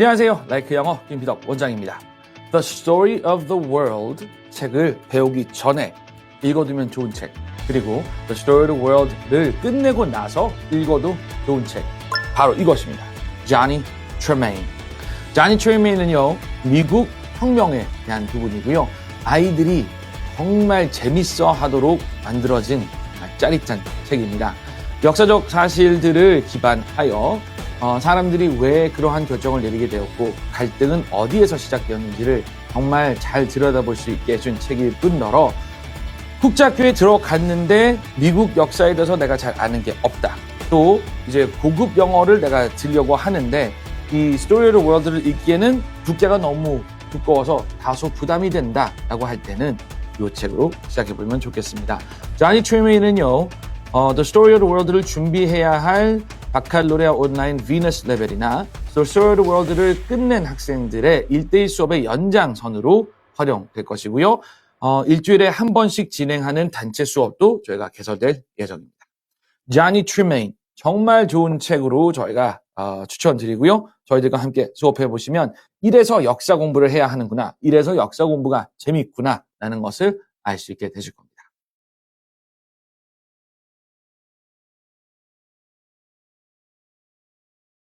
안녕하세요. 라이크 영어 김피덕 원장입니다. The Story of the World 책을 배우기 전에 읽어두면 좋은 책 그리고 The Story of the World를 끝내고 나서 읽어도 좋은 책 바로 이것입니다. Johnny Tremaine. Johnny Tremaine은요 미국 혁명에 대한 부분이고요. 아이들이 정말 재밌어 하도록 만들어진 짜릿한 책입니다. 역사적 사실들을 기반하여 어, 사람들이 왜 그러한 결정을 내리게 되었고 갈등은 어디에서 시작되었는지를 정말 잘 들여다볼 수 있게 해준 책일 뿐더러 국제학교에 들어갔는데 미국 역사에 대해서 내가 잘 아는 게 없다. 또 이제 고급 영어를 내가 들려고 하는데 이 스토리 오브 월드를 읽기에는 두께가 너무 두꺼워서 다소 부담이 된다라고 할 때는 이 책으로 시작해 보면 좋겠습니다. 자니 트레메이는요, 어, The Story of the World를 준비해야 할 바칼로레아 온라인 비너스 레벨이나 the World를 끝낸 학생들의 1대1 수업의 연장선으로 활용될 것이고요. 어, 일주일에 한 번씩 진행하는 단체 수업도 저희가 개설될 예정입니다. 자니 트레메인 정말 좋은 책으로 저희가 어, 추천드리고요. 저희들과 함께 수업해 보시면 이래서 역사 공부를 해야 하는구나. 이래서 역사 공부가 재밌구나. 라는 것을 알 수 있게 되실 겁니다.